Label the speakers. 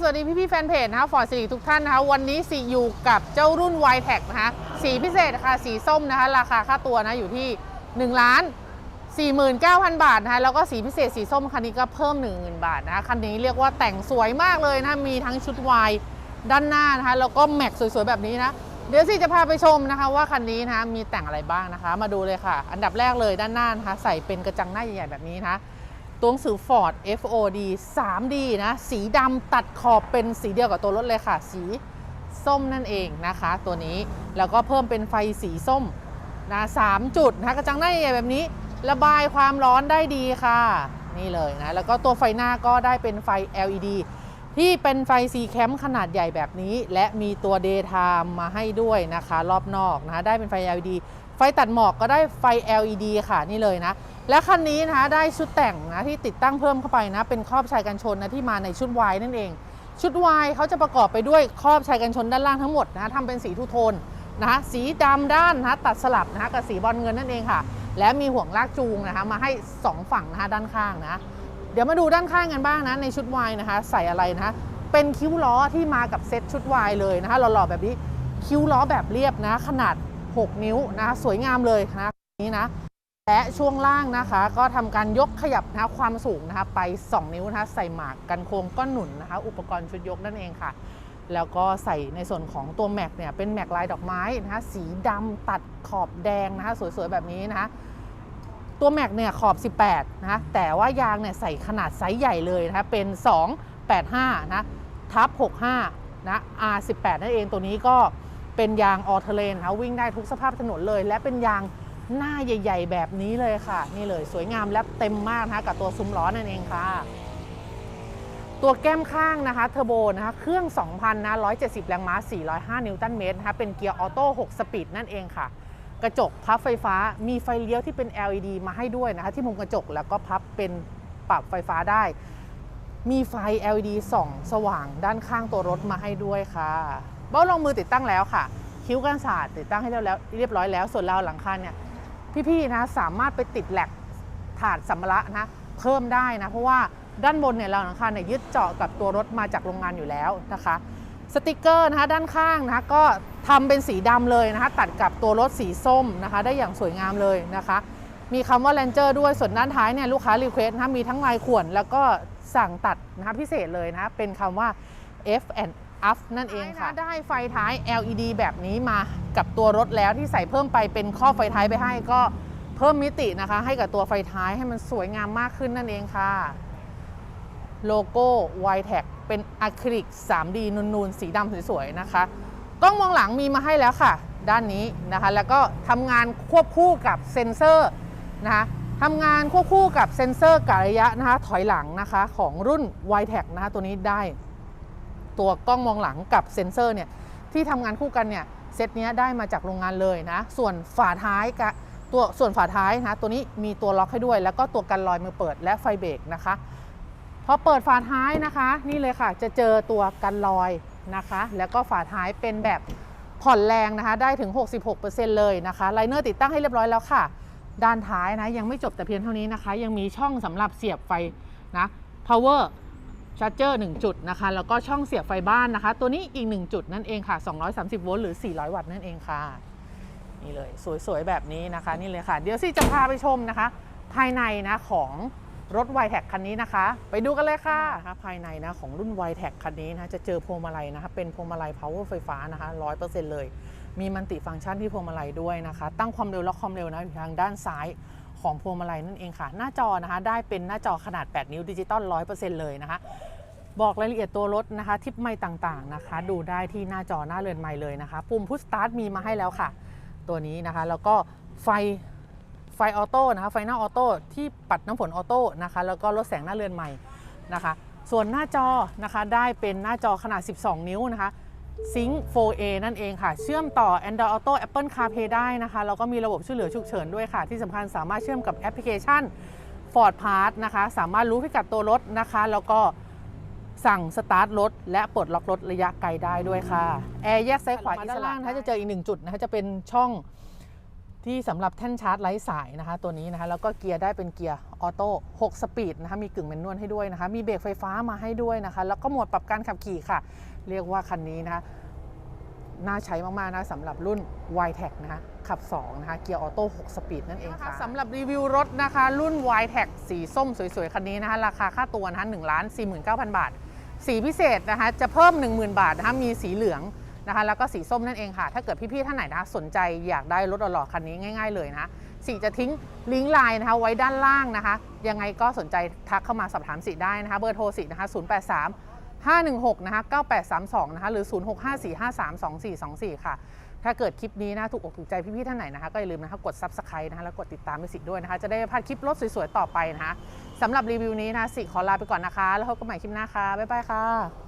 Speaker 1: สวัสดีพี่พี่แฟนเพจนะคะฟอร์ดสิริทุกท่านนะคะ วันนี้สีอยู่กับเจ้ารุ่น y t e c นะคะสีพิเศษค่ะสีส้มนะคะ ราคาค่าตัวนะอยู่ที่ 1 ล้าน 49,000 บาทนะคะแล้วก็สีพิเศษสีส้มคันนี้ก็เพิ่ม 10,000 บาทนะคะคันนี้เรียกว่าแต่งสวยมากเลยนะะมีทั้งชุด Y ด้านหน้านะคะแล้วก็แม็กสวยๆ แบบนี้นะ เดี๋ยวสิจะพาไปชมนะคะว่าคันนี้นะะมีแต่งอะไรบ้างนะคะ มาดูเลยค่ะ อันดับแรกเลยด้านหน้านะคะใส่เป็นกระจังหน้าใหญ่ๆแบบนี้นะคะ ตัวหนังสือ Ford FOD 3D นะ สีดำตัดขอบเป็นสีเดียวกับตัวรถเลยค่ะ สีส้มนั่นเองนะคะ ตัวนี้แล้วก็เพิ่มเป็นไฟสีส้มนะสามจุดนะกระจังหน้าใหญ่แบบนี้ ระบายความร้อนได้ดีค่ะ นี่เลยนะ แล้วก็ตัวไฟหน้าก็ได้เป็นไฟ LED ที่เป็นไฟสีแคมขนาดใหญ่แบบนี้ และมีตัว Daytime มาให้ด้วยนะคะ รอบนอกนะคะได้เป็นไฟ LED ไฟตัดหมอกก็ได้ไฟ LED ค่ะนี่เลยนะ และคันนี้นะได้ชุดแต่งนะที่ติดตั้งเพิ่มเข้าไปนะ เป็นครอบชายกันชนนะที่มาในชุดวายนั่นเอง ชุดวายเขาจะประกอบไปด้วยครอบชายกันชนด้านล่างทั้งหมดนะทำเป็นสีทูโทนนะคะสีดำด้านนะตัดสลับนะคะกับสีบอลเงินนั่นเองค่ะ และมีห่วงลากจูงนะคะมาให้ 2 ฝั่งนะคะด้านข้างนะเดี๋ยวมาดูด้านข้างกันบ้างนะในชุดวายนะคะใส่อะไรนะคะเป็นคิ้วล้อที่มากับเซ็ตชุดวายเลยนะคะหล่อๆแบบนี้คิ้วล้อแบบเรียบนะขนาด 6 นิ้วนะคะสวยงามเลยนะนี้นะ และช่วงล่างนะคะ ก็ทำการยกขยับนะคะความสูงนะคะไป 2 นิ้วนะคะใส่หมากกันโค้งก้อนหนุนนะคะ อุปกรณ์ชุดยกนั่นเองค่ะ แล้วก็ใส่ในส่วนของตัวแม็กเนี่ยเป็นแม็กลายดอกไม้นะคะสีดำตัดขอบแดงนะคะสวยๆ แบบนี้นะคะตัวแม็กเนี่ยขอบ 18นะคะแต่ว่ายางเนี่ยใส่ขนาดไซส์ใหญ่เลยนะคะเป็น 285 นะทับ 65 นะ R18 นั่นเองตัวนี้ก็เป็นยางออเทเลนนะวิ่งได้ทุกสภาพถนนเลย และเป็นยาง หน้าใหญ่ ๆ แบบนี้เลยค่ะ นี่เลยสวยงามและเต็มมากนะคะกับตัวซุ้มล้อนั่นเองค่ะ ตัวแก้มข้างนะคะเทอร์โบนะคะเครื่อง 2,000นะ170 แรงม้า 405 นิวตันเมตรนะคะเป็นเกียร์ออโต้ 6 สปีดนั่นเองค่ะ กระจกพับไฟฟ้ามีไฟเลี้ยวที่เป็น LED มาให้ด้วยนะคะที่มุมกระจกแล้วก็พับเป็นปรับไฟฟ้าได้ มีไฟ LED ส่องสว่างด้านข้างตัวรถมาให้ด้วยค่ะ เบ้าลงมือติดตั้งแล้วค่ะ คิ้วกันศาสตร์ติดตั้งให้เรียบแล้วเรียบร้อยแล้ว ส่วนราวหลังคาเนี่ย พี่ๆนะสามารถไปติดแหลกถาดสัมภาระนะเพิ่มได้นะ เพราะว่าด้านบนเนี่ยเราหลังคาเนี่ยยึดเจาะกับตัวรถมาจากโรงงานอยู่แล้วนะคะ สติกเกอร์นะคะด้านข้างนะคะก็ทำเป็นสีดำเลยนะคะ ตัดกับตัวรถสีส้มนะคะ ได้อย่างสวยงามเลยนะคะ มีคำว่า Ranger ด้วยส่วนด้านท้ายเนี่ยลูกค้ารีเควสนะะมีทั้งลายข่วนแล้วก็สั่งตัดนะคะพิเศษเลยนะะเป็นคำว่า F and Up นั่นเองค่ะ ได้ไฟท้าย LED แบบนี้มากับตัวรถแล้วที่ใส่เพิ่มไปเป็นข้อไฟท้ายไปให้ก็เพิ่มมิตินะคะ ให้กับตัวไฟท้ายให้มันสวยงามมากขึ้นนั่นเองค่ะ โลโก้ y t e c เป็นอะคริลิก 3D นูนๆ สีดำสวยๆ นะคะกล้องมองหลังมีมาให้แล้วค่ะ ด้านนี้นะคะ แล้วก็ทำงานควบคู่กับเซ็นเซอร์นะคะทำงานควบคู่กับเซ็นเซอร์กะระยะนะคะถอยหลังนะคะของรุ่น y t e c นะคะตัวนี้ได้ ตัวกล้องมองหลังกับเซ็นเซอร์เนี่ยที่ทำงานคู่กันเนี่ยเซตเนี้ยได้มาจากโรงงานเลยนะ ส่วนฝาท้ายกับตัวส่วนฝาท้ายนะตัวนี้มีตัวล็อกให้ด้วย แล้วก็ตัวกันลอยมือเปิดและไฟเบรกนะคะ พอเปิดฝาท้ายนะคะ นี่เลยค่ะ จะเจอตัวกันลอยนะคะ แล้วก็ฝาท้ายเป็นแบบผ่อนแรงนะคะ ได้ถึง 66%เลยนะคะไลเนอร์ติดตั้งให้เรียบร้อยแล้วค่ะ ด้านท้ายนะยังไม่จบแต่เพียงเท่านี้นะคะ ยังมีช่องสำหรับเสียบไฟนะ power ชาร์จเจอร์1จุดนะคะ แล้วก็ช่องเสียบไฟบ้านนะคะ ตัวนี้อีก 1 จุดนั่นเองค่ะ 230 โวลต์หรือ 400 วัตต์นั่นเองค่ะ นี่เลย สวยๆ แบบนี้นะคะ นี่เลยค่ะ เดี๋ยวสิจะพาไปชมนะคะ ภายในนะของรถ y t e c คันนี้นะคะ ไปดูกันเลยค่ะนะคะภายในนะของรุ่น y t e c คันนี้นะจะเจอพวงมาลัยนะคะเป็นพวงมาลัย power ไฟฟ้านะคะ100%เลย มีมันติฟังก์ชันที่พวงมาลัยด้วยนะคะ ตั้งความเร็วและความเร็วนะอยู่ทางด้านซ้ายของพวงมาลัยนั่นเองค่ะ หน้าจอนะคะ ได้เป็นหน้าจอขนาด 8 นิ้วดิจิตอล100%เลยนะคะ บอกรายละเอียดตัวรถนะคะ ทิปไม้ต่างๆนะคะ ดูได้ที่หน้าจอหน้าเรือนไม้เลยนะคะ ปุ่มพุชสตาร์ทมีมาให้แล้วค่ะ ตัวนี้นะคะ แล้วก็ไฟไฟออโต้นะคะ ไฟหน้าออโต้ที่ปัดน้ำฝนออโต้นะคะ แล้วก็ลดแสงหน้าเรือนใหม่นะคะ ส่วนหน้าจอนะคะได้เป็นหน้าจอขนาด 12 นิ้วนะคะ Sync 4A นั่นเองค่ะ เชื่อมต่อ Android Auto Apple CarPlay ได้นะคะ แล้วก็มีระบบช่วยเหลือฉุกเฉินด้วยค่ะ ที่สำคัญสามารถเชื่อมกับแอปพลิเคชัน Ford Pass นะคะ สามารถรู้พิกัดตัวรถนะคะ แล้วก็ สั่งสตาร์ทรถและปลดล็อกรถระยะไกลได้ด้วยค่ะ แอร์แยกซ้ายขวาด้านล่างนะคะจะเจออีกหนึ่งจุดนะคะจะเป็นช่องที่สำหรับแท่นชาร์จไร้สายนะคะ ตัวนี้นะคะแล้วก็เกียร์ได้เป็นเกียร์ออโต้6สปีดนะคะมีกึ่งแมนนวลให้ด้วยนะคะ มีเบรกไฟฟ้ามาให้ด้วยนะคะ แล้วก็โหมดปรับการขับขี่ค่ะ เรียกว่าคันนี้นะคะน่าใช้มาก ๆ นะสำหรับรุ่น y t e c นะคะขับ 2 นะคะ เกียร์ออโต้6สปีดนั่นเองค่ะสำหรับรีวิวรถนะคะ รุ่น y t e c สีส้มสวย ๆ คันนี้นะคะ ราคาค่าตัวนะคะ1ล้าน49,000 บาท สีพิเศษนะคะจะเพิ่ม 10,000 บาทนะคะมีสีเหลืองนะคะแล้วก็สีส้มนั่นเองค่ะ ถ้าเกิดพี่ๆท่านไหนนะคะสนใจอยากได้รถหล่อๆคันนี้ง่าย ๆเลยนะคะสีจะทิ้งลิงก์ไลน์นะคะไว้ด้านล่างนะคะ ยังไงก็สนใจทักเข้ามาสอบถามสีได้นะคะเบอร์โทรสีนะคะ083 516นะคะ9832นะคะหรือ 0654532424 ค่ะ ถ้าเกิดคลิปนี้นะถูกอกถูกใจพี่ๆท่านไหนนะคะก็อย่าลืมนะคะกด Subscribe นะคะแล้วกดติดตามไปสิด้วยนะคะจะได้พลาดคลิปรถสวยๆต่อไปนะคะสำหรับรีวิวนี้นะสิขอลาไปก่อนนะคะ แล้วพบกันใหม่คลิปหน้าค่ะบ๊ายบายค่ะ